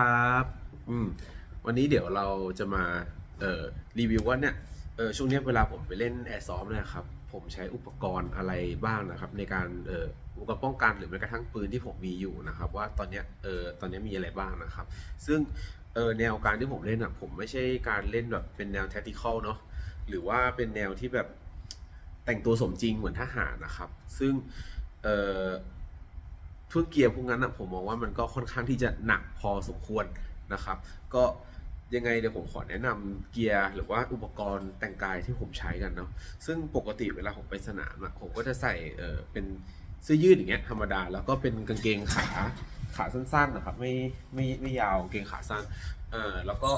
ครับอืมวันนี้เดี๋ยวเราจะมาเอ่อรีวิวว่าเนี่ยเออช่วงนี้เวลาผมไปเล่นแอร์ซอฟนี่ยครับ ผมใช้อุปกรณ์อะไรบ้างนะครับ ในการเอ่ออุปกรณ์ป้องกันหรือแม้กระทั่งปืนที่ผมมีอยู่นะครับ ว่าตอนเนี้ยเออตอนนี้มีอะไรบ้างนะครับ ซึ่งเออแนวการที่ผมเล่นอะผมไม่ใช่การเล่นแบบเป็นแนว tactical เนาะหรือว่าเป็นแนวที่แบบแต่งตัวสมจริงเหมือนทหารนะครับ ซึ่งเออ ทุกเกียร์พวกนั้นนะผมมองว่ามันก็ค่อนข้างที่จะหนักพอสมควรนะครับ ก็ยังไงเดี๋ยวผมขอแนะนำเกียร์หรือว่าอุปกรณ์แต่งกายที่ผมใช้กันเนาะซึ่งปกติเวลาผมไปสนามอะผมก็จะใส่เออเป็นเสื้อยืดอย่างเงี้ยธรรมดา แล้วก็เป็นกางเกงขาขาสั้นๆนะครับไม่ไม่ไม่ยาวกางเกงขาสั้นเออแล้วก็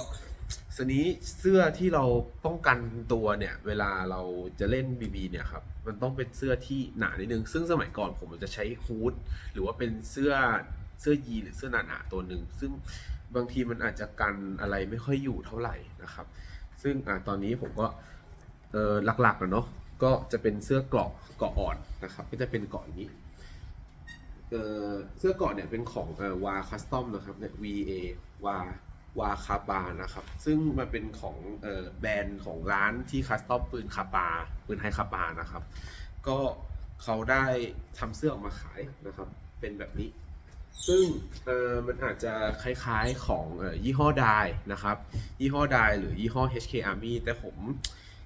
สนี้เสื้อที่เราป้องกันตัวเนี่ย เวลาเราจะเล่นบีบีเนี่ยครับ มันต้องเป็นเสื้อที่หนานิดนึง ซึ่งสมัยก่อนผมจะใช้ฮูดหรือว่าเป็นเสื้อเสื้อยีหรือเสื้อหนาๆตัวหนึ่ง ซึ่งบางทีมันอาจจะกันอะไรไม่ค่อยอยู่เท่าไหร่นะครับ ซึ่งอตอนนี้ผมก็เออหลักๆอะเนาะก็จะเป็นเสื้อเกราะเกราะอ่อนนะครับ ก็จะเป็นเกราะอย่างนี้เเสื้อเกราะเนี่ยเป็นของวาคัสตอมนะครับเนี่ย VA วา วาคาบานะครับ ซึ่งมันเป็นของแบรนด์ของร้านที่คัสตอมปืนคาปาปืนไฮคาปานะครับ ก็เขาได้ทำเสื้อออกมาขายนะครับ เป็นแบบนี้ ซึ่งมันอาจจะคล้ายๆของอยี่ห้อไดนะครับ ยี่ห้อไดหรือยี่ห้อ HK Army แต่ผม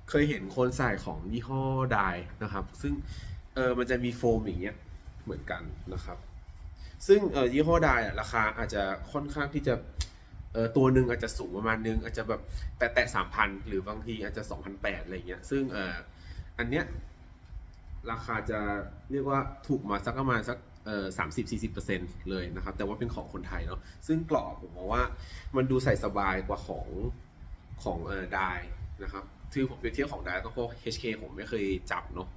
เคยเห็นคนใส่ของยี่ห้อไดนะครับ ซึ่งเออมันจะมีโฟมอย่างเงี้ยเหมือนกันนะครับ ซึ่งเออยี่ห้อไดอะราคาอาจจะค่อนข้างที่จะ เออตัวหนึ่งอาจจะสูงประมาณนึง อาจจะแบบแตะแตะสามพันหรือบางทีอาจจะสองพันแปดอะไรเงี้ยซึ่งเอออันเนี้ยราคาจะเรียกว่าถูกมาสักประมาณสักเออสามสิบสี่สิบเปอร์เซ็นต์เลยนะครับ แต่ว่าเป็นของคนไทยเนาะซึ่งกรอบผมมองว่ามันดูใส่สบายกว่าของของเออดายนะครับคือผมไปเที่ยวของดายก็เพราะ HK ผมไม่เคยจับเนาะ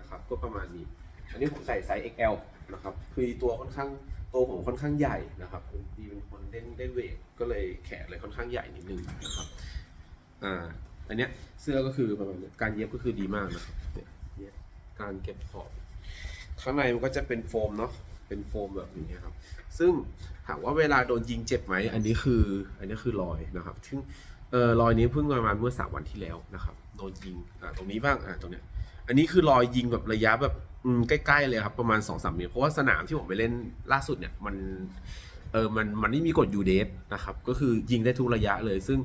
นะครับก็ประมาณนี้ อันนี้ผมใส่ไซส์ XL นะครับคือตัวค่อนข้าง ตัวผมค่อนข้างใหญ่นะครับดีเป็นคนเล่นเล่นเวทก็เลยแขนเลยค่อนข้างใหญ่นิดนึงนะครับอ่าอันเนี้ยเสื้อก็คือประมาณนี้การเย็บก็คือดีมากนะครับเนี่ยการเก็บขอบข้างในมันก็จะเป็นโฟมเนาะเป็นโฟมแบบนี้ครับ ซึ่งถามว่าเวลาโดนยิงเจ็บไหม อันนี้คือ อันนี้คือรอยนะครับ ซึ่งเอ่อรอยนี้เพิ่งประมาณเมื่อสามวันที่แล้วนะครับ โดนยิง อ่า ตรงนี้บ้าง อ่า ตรงเนี้ย อันนี้คือรอยยิงแบบระยะแบบอืมใกล้ๆเลยครับประมาณ2องสามเมตรเพราะว่าสนามที่ผมไปเล่นล่าสุดเนี่ยมันเออมันมันไม่มีกฎยูเดสนะครับก็คือยิงได้ทุกระยะเลย ซึ่ง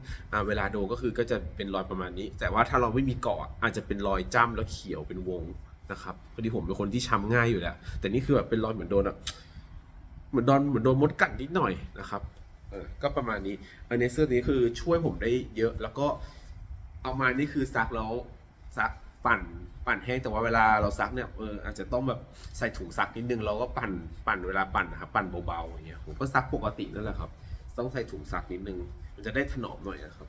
เวลาโดนก็คือก็จะเป็นรอยประมาณนี้ แต่ว่าถ้าเราไม่มีเกาะอาจจะเป็นรอยจ้ำแล้วเขียวเป็นวงนะครับพอดีผมเป็นคนที่ช้ำง่ายอยู่แล้ว แต่นี่คือแบบเป็นรอยเหมือนโดนอะเหมือนโดนเหมือนโดนมดกัดนิดหน่อยนะครับเออก็ประมาณนี้อันนี้เสื้อนี้คือช่วยผมได้เยอะแล้วก็เอามานี่คือซักแล้วซัก ปั่นปั่นแห้งแต่ว่าเวลาเราซักเนี่ยเอออาจจะต้องแบบใส่ถุงซักนิดนึงเราก็ปั่นปั่นเวลาปั่นนะครับปั่นเบาๆอย่างเงี้ยผมก็ซักปกตินั่นแหละครับ ต้องใส่ถุงซักนิดนึง มันจะได้ถนอมหน่อยนะครับ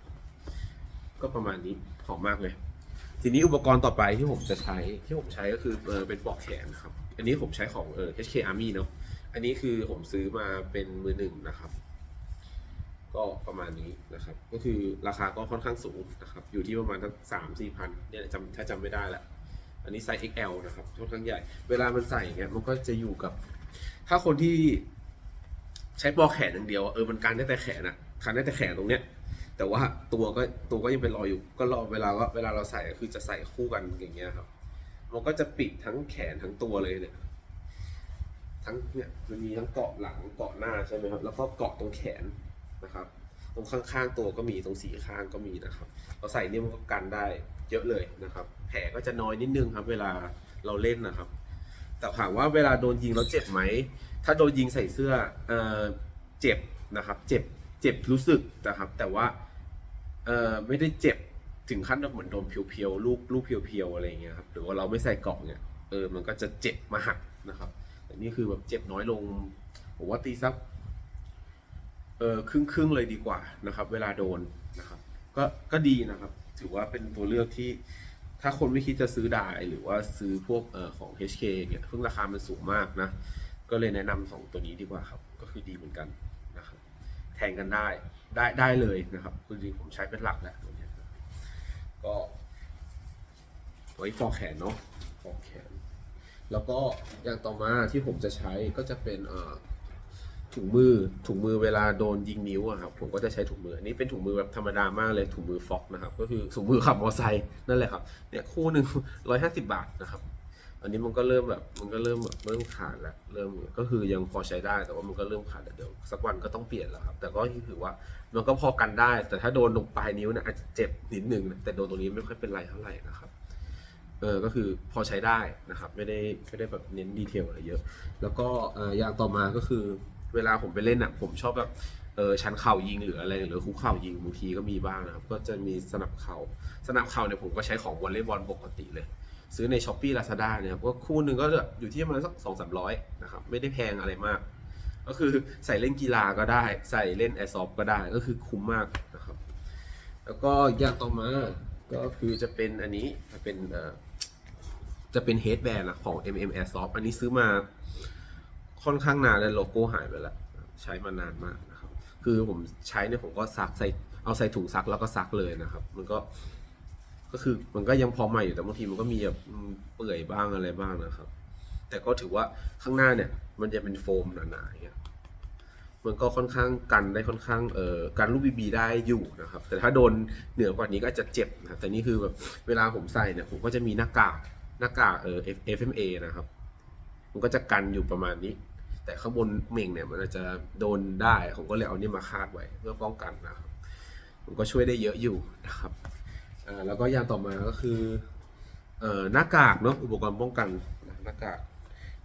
ก็ประมาณนี้หอมมากเลย ทีนี้อุปกรณ์ต่อไปที่ผมจะใช้ที่ผมใช้ก็คือเออเป็นปลอกแขนนะครับ อันนี้ผมใช้ของเออ HK Army เนาะอันนี้คือผมซื้อมาเป็นมือหนึ่งนะครับ ก็ประมาณนี้นะครับ ก็คือราคาก็ค่อนข้างสูงนะครับ อยู่ที่ประมาณทั้งสามสี่พันเนี่ยแหละจำถ้าจำไม่ได้ละอันนี้ไซส์ XL นะครับค่อนข้างใหญ่ เวลามันใส่เงี้ยมันก็จะอยู่กับ ถ้าคนที่ใช้ปลอกแขนอย่างเดียวเออมันการได้แต่แขนอะการได้แต่แขนตรงเนี้ย แต่ว่าตัวก็ตัวก็ยังเป็นรอยอยู่ ก็รอเวลาว่าเวลาเราใส่คือจะใส่คู่กันอย่างเงี้ยครับ มันก็จะปิดทั้งแขนทั้งตัวเลยเนี่ยทั้งเนี่ยมันมีทั้งเกาะหลังเกาะหน้าใช่ไหมครับ แล้วก็เกาะตรงแขน นะครับ ตรงข้างๆตัวก็มีตรงสีข้างก็มีนะครับ เราใส่เนี่ยมันก็กันได้เยอะเลยนะครับ แผลก็จะน้อยนิดนึงครับ เวลาเราเล่นนะครับ แต่ถามว่าเวลาโดนยิงแล้วเจ็บไหม ถ้าโดนยิงใส่เสื้อเออเจ็บนะครับ เจ็บเจ็บรู้สึกนะครับ แต่ว่าเออไม่ได้เจ็บถึงขั้นแบบเหมือนโดนเพียวๆลูกลูกเพียวๆอะไรอย่างเงี้ยครับหรือว่าเราไม่ใส่เกราะเนี่ยเออมันก็จะเจ็บมากนะครับแต่นี่คือแบบเจ็บน้อยลงผมว่าตีสัก ออครึ่งครึ่งเลยดีกว่านะครับ เวลาโดนนะครับ ก็ก็ดีนะครับ ถือว่าเป็นตัวเลือกที่ถ้าคนไม่คิดจะซื้อดายหรือว่าซื้อพวกเอ่อของ HK เนี่ยซึ่งราคามันสูงมากนะ ก็เลยแนะนำสองตัวนี้ดีกว่าครับ ก็คือดีเหมือนกันนะครับ แทนกันได้ได้ได้เลยนะครับคือจริงๆผมใช้เป็นหลักแหละตัวนี้ก็ไว้ฟอกแขนเนาะฟอกแขน แล้วก็อย่างต่อมาที่ผมจะใช้ก็จะเป็นเอ่อ ถุงมือถุงมือเวลาโดนยิงนิ้วอะครับผมก็จะใช้ถุงมืออันนี้เป็นถุงมือแบบธรรมดามากเลยถุงมือฟ็อกนะครับ ก็คือถุงมือขับมอเตอร์ไซค์นั่นแหละครับเนี่ยคู่หนึ่งร้อยห้าสิบบาทนะครับ อันนี้มันก็เริ่มแบบมันก็เริ่มแบบเริ่มขาดแล้วเริ่มก็คือยังพอใช้ได้แต่ว่ามันก็เริ่มขาดแล้วเดี๋ยวสักวันก็ต้องเปลี่ยนแล้วครับ แต่ก็ถือว่ามันก็พอกันได้ แต่ถ้าโดนตรงปลายนิ้วเนี่ยอาจจะเจ็บนิดนึงนะแต่โดนตรงนี้ไม่ค่อยเป็นไรเท่าไหร่นะครับเออก็คือพอใช้ได้นะครับ ไม่ได้ไม่ได้แบบเน้นดีเทลอะไรเยอะ แล้วก็อย่างต่อมาก็คือ เวลาผมไปเล่นอะ ผมชอบแบบเออชันเข่ายิงหรืออะไรหรือคุกเข่ายิงบางทีก็มีบ้างนะครับก็จะมีสนับเข่าสนับเข่าเนี่ยผมก็ใช้ของวอลเลย์บอลปกติเลย ซื้อในช้อปปี้ลาซาด้าเนี่ยครับก็คู่หนึ่งก็อยู่ที่ประมาณสักสองสามร้อยนะครับไม่ได้แพงอะไรมาก ก็คือใส่เล่นกีฬาก็ได้ ใส่เล่นแอร์ซอฟก็ได้ก็คือคุ้มมากนะครับ แล้วก็อย่างต่อมาก็คือจะเป็นอันนี้จะเป็นเอ่อจะเป็นเฮดแบนของ MM Airsoft อันนี้ซื้อมา ค่อนข้างนานแล้วโลโก้หายไปแล้ว ใช้มานานมากนะครับ คือผมใช้เนี่ยผมก็ซักใส่เอาใส่ถุงซักแล้วก็ซักเลยนะครับ มันก็ก็คือมันก็ยังพอใหม่อยู่แต่บางทีมันก็มีแบบเปื่อยบ้างอะไรบ้างนะครับ แต่ก็ถือว่าข้างหน้าเนี่ย มันจะเป็นโฟมหนาๆอย่างเงี้ยมันก็ค่อนข้างกันได้ค่อนข้างเอ่อการลูกบีบีได้อยู่นะครับ แต่ถ้าโดนเหนือกว่านี้ก็จะเจ็บนะแต่นี่คือแบบเวลาผมใส่เนี่ยผมก็จะมีหน้ากากหน้ากากเอ่อ FMA นะครับ มันก็จะกันอยู่ประมาณนี้ แต่ข้างบนเม่งเนี่ยมันอาจจะโดนได้ผมก็เลยเอานี่มาคาดไว้เพื่อป้องกันนะครับมันก็ช่วยได้เยอะอยู่นะครับแล้วก็อย่างต่อมาก็คือเอหน้ากากเนาะอุปกรณ์ป้องกันหน้ากาก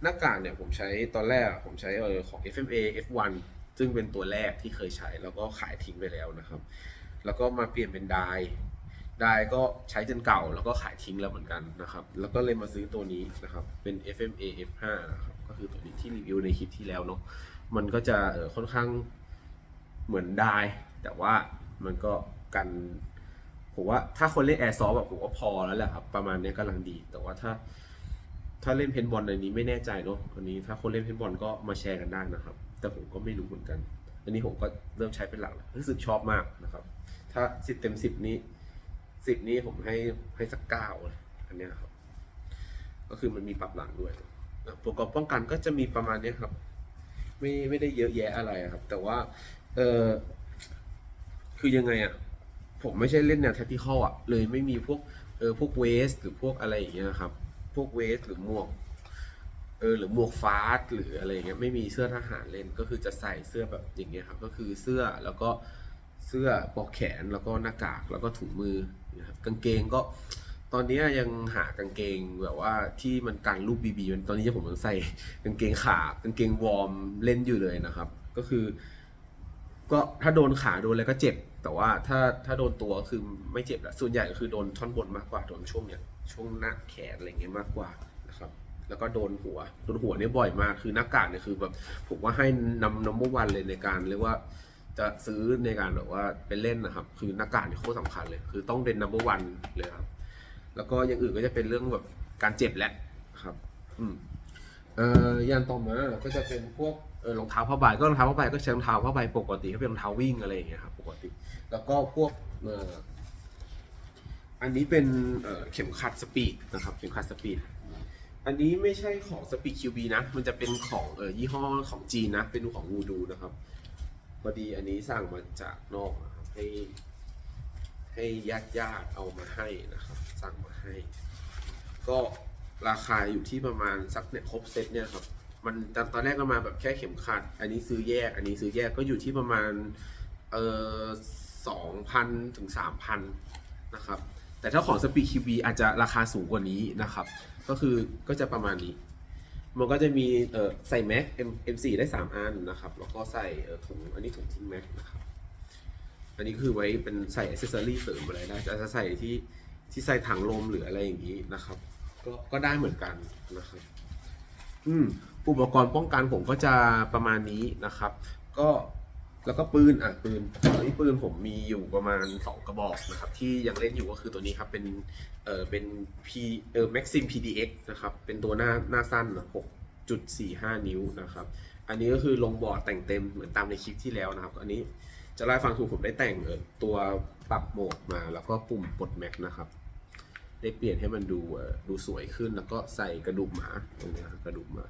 หน้ากากเนี่ยผมใช้ตอนแรกผมใช้ของ FMA F1 ซึ่งเป็นตัวแรกที่เคยใช้แล้วก็ขายทิ้งไปแล้วนะครับ แล้วก็มาเปลี่ยนเป็นไดไดก็ใช้จนเก่าแล้วก็ขายทิ้งแล้วเหมือนกันนะครับ แล้วก็เลยมาซื้อตัวนี้นะครับ เป็น FMA F5 นะครับ ก็คือตัวนี้ที่รีวิวในคลิปที่แล้วเนาะมันก็จะค่อนข้างเหมือนได้ แต่ว่ามันก็กันผมว่าถ้าคนเล่นแอร์ซอฟแบบผมว่าพอแล้วแหละครับ ประมาณนี้กำลังดี แต่ว่าถ้า ถ้าเล่นเพนบอลในนี้ไม่แน่ใจเนาะอันนี้ถ้าคนเล่นเพนบอลก็มาแชร์กันได้นะครับ แต่ผมก็ไม่รู้เหมือนกัน อันนี้ผมก็เริ่มใช้เป็นหลักแล้วรู้สึกชอบมากนะครับ ถ้าสิบเต็มสิบนี้สิบนี้ผมให้ให้สักเก้าเลยอันนี้ครับ ก็คือมันมีปรับหลังด้วยนะ ปกรณ์ป้องกันก็จะมีประมาณนี้ครับ ไม่ไม่ได้เยอะแยะอะไรครับ แต่ว่า เออคือยังไงอะผมไม่ใช่เล่นแนวแท็กติคอลอะ เลยไม่มีพวกเออพวกเวสหรือพวกอะไรอย่างเงี้ยครับ พวกเวสหรือหมวกเออหรือหมวกฟาสหรืออะไรเงี้ยไม่มีเสื้อทหารเล่นก็คือจะใส่เสื้อแบบอย่างเงี้ยครับก็คือเสื้อแล้วก็เสื้อปอกแขนแล้วก็หน้ากากแล้วก็ถุงมือนะครับกางเกงก็ ตอนนี้ยังหากางเกงแบบว่าที่มันกันรูปบีบีตอนนี้ผมยังใส่กางเกงขากางเกงวอร์มเล่นอยู่เลยนะครับ ก็คือ ก็ถ้าโดนขาโดนอะไรก็เจ็บ แต่ว่าถ้าถ้าโดนตัวคือไม่เจ็บแหละส่วนใหญ่ก็คือโดนท่อนบนมากกว่าโดนช่วงเนี้ยช่วงหน้าแขนอะไรเงี้ยมากกว่านะครับแล้วก็โดนหัว โดนหัวเนี่ยบ่อยมาก คือหน้ากากเนี่ยคือแบบผมว่าให้นำนำวันเลยในการเรียกว่าจะซื้อในการแบบว่าไปเล่นนะครับ คือหน้ากากเนี่ยโคตรสำคัญเลย คือต้องเป็นนัมเบอร์วันเลยครับ แล้วก็อย่างอื่นก็จะเป็นเรื่องแบบการเจ็บแหละครับ อืมเอ่ออย่างต่อมาก็จะเป็นพวกเออรองเท้าผ้าใบก็รองเท้าผ้าใบก็ใช้รองเท้าผ้าใบปกติก็เป็นรองเท้าวิ่งอะไรอย่างเงี้ยครับปกติ แล้วก็พวกเอ่ออันนี้เป็นเอ่อเข็มขัดสปีดนะครับ เข็มขัดสปีดอันนี้ไม่ใช่ของสปีดคิวบีนะ มันจะเป็นของเออยี่ห้อของจีนนะ เป็นของวูดูนะครับพอดีอันนี้สั่งมาจากนอกนะครับให้ ให้ญาติญาติๆเอามาให้นะครับ สั่งมาให้ ก็ราคาอยู่ที่ประมาณสักเนี่ยครบเซตเนี่ยครับมันตอนตอนแรกก็มาแบบแค่เข็มขัด อันนี้ซื้อแยก อันนี้ซื้อแยกก็อยู่ที่ประมาณเออสองพันถึงสามพันนะครับ แต่ถ้าของสปีคิวบีอาจจะราคาสูงกว่านี้นะครับ ก็คือก็จะประมาณนี้ มันก็จะมีเออใส่แม็ก M M4 ได้3อันนะครับ แล้วก็ใส่ถุงอันนี้ถุงทิ้งแม็กนะครับ อันนี้คือไว้เป็นใส่อ c เซสซอรี่เสริมอะไรได้จะใส่ที่ที่ใส่ถังลมหรืออะไรอย่างนี้นะครับ ก็ก็ได้เหมือนกันนะครับ อืมอุปกรณ์ป้องกันผมก็จะประมาณนี้นะครับ ก็แล้วก็ปืนอะปืนตอนนี้ปืนผมมีอยู่ประมาณ 2 กระบอกนะครับ ที่ยังเล่นอยู่ก็คือตัวนี้ครับเป็นเออเป็น P เออ Maxim PDX นะครับ เป็นตัวหน้าหน้าสั้นนะ6.45 นิ้วนะครับ อันนี้ก็คือลงบอร์ดแต่งเต็มเหมือนตามในคลิปที่แล้วนะครับ อันนี้ จะไล่ฟังถูกผมได้แต่งเออตัวปรับโหมดมาแล้วก็ปุ่มปลดแม็กนะครับ ได้เปลี่ยนให้มันดูดูสวยขึ้นแล้วก็ใส่กระดูกหมาตรงนี้กระดูกหมา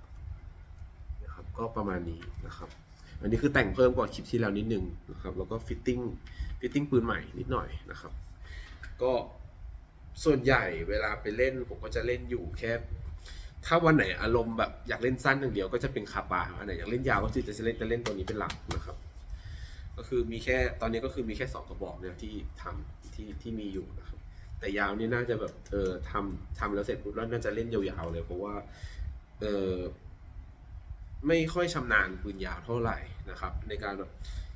นะครับก็ประมาณนี้นะครับ อันนี้คือแต่งเพิ่มกว่าคลิปที่แล้วนิดนึงนะครับ แล้วก็ฟิตติ้งฟิตติ้งปืนใหม่นิดหน่อยนะครับ ก็ส่วนใหญ่เวลาไปเล่นผมก็จะเล่นอยู่แค่ถ้าวันไหนอารมณ์แบบอยากเล่นสั้นอย่างเดียวก็จะเป็นคาปาอันไหนอยากเล่นยาวก็คือจะเล่นจะเล่นตัวนี้เป็นหลักนะครับ ก็คือมีแค่ตอนนี้ก็คือมีแค่สองกระบอกเนี่ยที่ทำที่ที่มีอยู่นะครับแต่ยาวนี่น่าจะแบบเออทำทำแล้วเสร็จปุ๊บแล้วน่าจะเล่นยาวๆเลย เพราะว่าเออไม่ค่อยชำนาญปืนยาวเท่าไหร่นะครับ ในการแบบ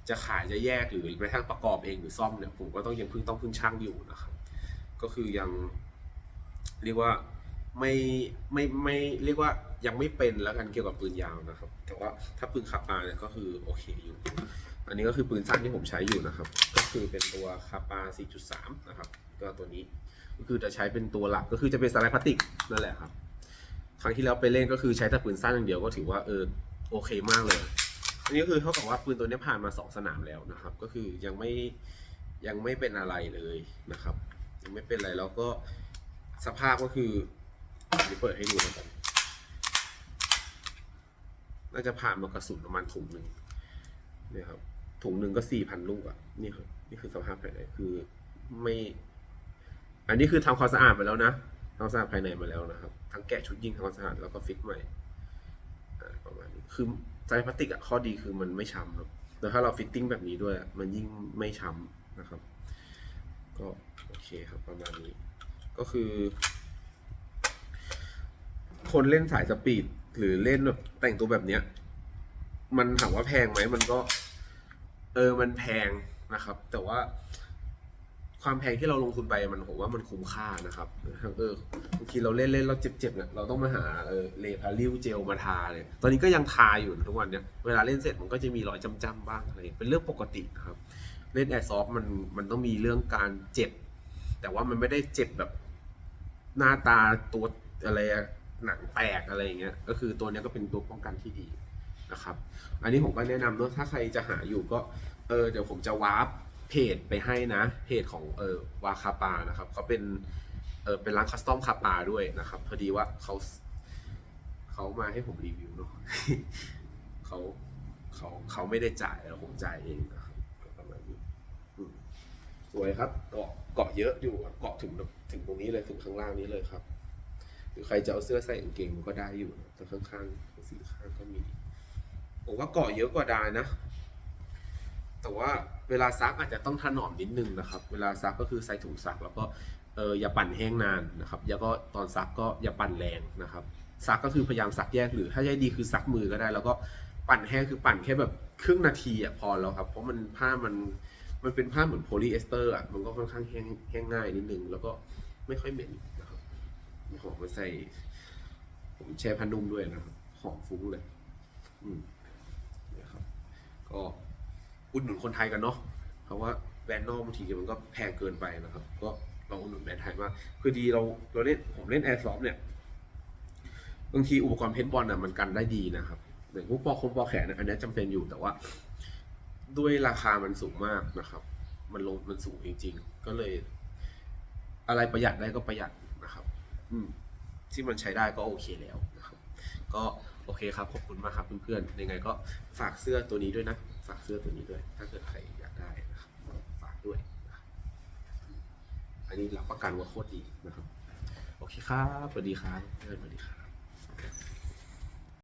จะขายจะแยกหรือแม้กระทั่งประกอบเองหรือซ่อมเนี่ยผมก็ต้องยังพึ่งต้องพึ่งช่างอยู่นะครับ ก็คือยัง เรียกว่าไม่ไม่ไม่เรียกว่ายังไม่เป็นแล้วกันเกี่ยวกับปืนยาวนะครับ แต่ว่าถ้าปืนขับมาเนี่ยก็คือโอเคอยู่ อันนี้ก็คือปืนสั้นที่ผมใช้อยู่นะครับ ก็คือเป็นตัวคาปา 4.3 นะครับ ก็ตัวนี้ก็คือจะใช้เป็นตัวหลักก็คือจะเป็นสไลด์พลาสติกนั่นแหละครับ ครั้งที่แล้วไปเล่นก็คือใช้แต่ปืนสั้นอย่างเดียวก็ถือว่าเออโอเคมากเลย อันนี้ก็คือเท่ากับว่าปืนตัวนี้ผ่านมาสองสนามแล้วนะครับ ก็คือยังไม่ยังไม่เป็นอะไรเลยนะครับ ยังไม่เป็นอะไรแล้วก็สภาพก็คือเดี๋ยวเปิดให้ดูแล้วกันน่าจะผ่านมากระสุนประมาณถุงหนึ่งเนี่ยครับ ถุงหนึ่งก็สี่พันลูกอะนี่ครับนี่คือสภาพภายในคือไม่ อันนี้คือทำความสะอาดไปแล้วนะทำความสะอาดภายในมาแล้วนะครับ ทั้งแกะชุดยิงทำความสะอาดแล้วก็ฟิตใหม่ประมาณนี้คือใจพลาสติกอะข้อดีคือมันไม่ช้ำครับแล้วถ้าเราฟิตติ้งแบบนี้ด้วย มันยิ่งไม่ช้ำนะครับ ก็โอเคครับประมาณนี้ ก็คือ คนเล่นสายสปีดหรือเล่นแบบแต่งตัวแบบเนี้ย มันถามว่าแพงไหมมันก็ เออมันแพงนะครับ แต่ว่าความแพงที่เราลงทุนไปมันผมว่ามันคุ้มค่านะครับเออบางทีเราเล่นเล่นเราเจ็บๆเนี่ยเราต้องมาหาเออเลพาริวเจลมาทาเลยตอนนี้ก็ยังทาอยู่ทุกวันเนี่ยเวลาเล่นเสร็จมันก็จะมีรอยจำๆบ้างอะไรเป็นเรื่องปกตินะครับ เล่นแอร์ซอฟมันมันต้องมีเรื่องการเจ็บ แต่ว่ามันไม่ได้เจ็บแบบหน้าตาตัวอะไรหนังแตกอะไรอย่างเงี้ยก็คือตัวเนี้ยก็เป็นตัวป้องกันที่ดี นะครับ อันนี้ผมก็แนะนำเนอะถ้าใครจะหาอยู่ก็เออเดี๋ยวผมจะวาร์ปเพจไปให้นะเพจของเออวาคาปานะครับเขาเป็นเออเป็นร้านคัสตอมคาปาด้วยนะครับ พอดีว่าเขาเขามาให้ผมรีวิวเนาะเขาเขาเขาไม่ได้จ่ายแล้วผมจ่ายเองนะครับประมาณนี้สวยครับเกาะเกาะเยอะอยู่เกาะถึงถึงตรงนี้เลยถึงข้างล่างนี้เลยครับ หรือใครจะเอาเสื้อใส่กางเกงมันก็ได้อยู่แต่ข้างๆสีข้างก็มี ผมว่าเกาะเยอะกว่าดายนะ แต่ว่าเวลาซักอาจจะต้องถนอมนิดนึงนะครับ เวลาซักก็คือใส่ถุงซัก แล้วก็เอออย่าปั่นแห้งนานนะครับ แล้วก็ตอนซักก็อย่าปั่นแรงนะครับ ซักก็คือพยายามซักแยกหรือถ้าใช้ดีคือซักมือก็ได้ แล้วก็ปั่นแห้งคือปั่นแค่แบบครึ่งนาทีอะพอแล้วครับ เพราะมันผ้ามันมันเป็นผ้าเหมือนโพลีเอสเตอร์อะ มันก็ค่อนข้างแห้งแห้งง่ายนิดนึง แล้วก็ไม่ค่อยเหม็นนะครับหอมมาใส่ ผมแช่ผ้านุ่มด้วยนะครับ หอมฟุ้งเลย อืม ก็อุดหนุนคนไทยกันเนาะเพราะว่าแบรนด์นอกบางทีมันก็แพงเกินไปนะครับ ก็ลองอุดหนุนแบรนด์ไทยมากคือดีเราเราเล่นผมเล่นแอร์ซอฟเนี่ยบางทีอุปกรณ์เพนบอลน่ะมันกันได้ดีนะครับอย่างพวกปอคงปอแขนน่ะอันนี้จำเป็นอยู่แต่ว่า ด้วยราคามันสูงมากนะครับ มันลงมันสูงจริง ๆ ก็เลย อะไรประหยัดได้ก็ประหยัดนะครับ อืมที่มันใช้ได้ก็โอเคแล้วนะครับ ก็ อเคครับขอบคุณมากครับเพื่อนๆยังไงก็ฝากเสื้อตัวนี้ด้วยนะ ฝากเสื้อตัวนี้ด้วย ถ้าเกิดใครอยากได้นะครับฝากด้วย อันนี้รับประกันว่าโคตรดีนะครับ โอเคครับสวัสดีครับเพื่อนสวัสดีครับ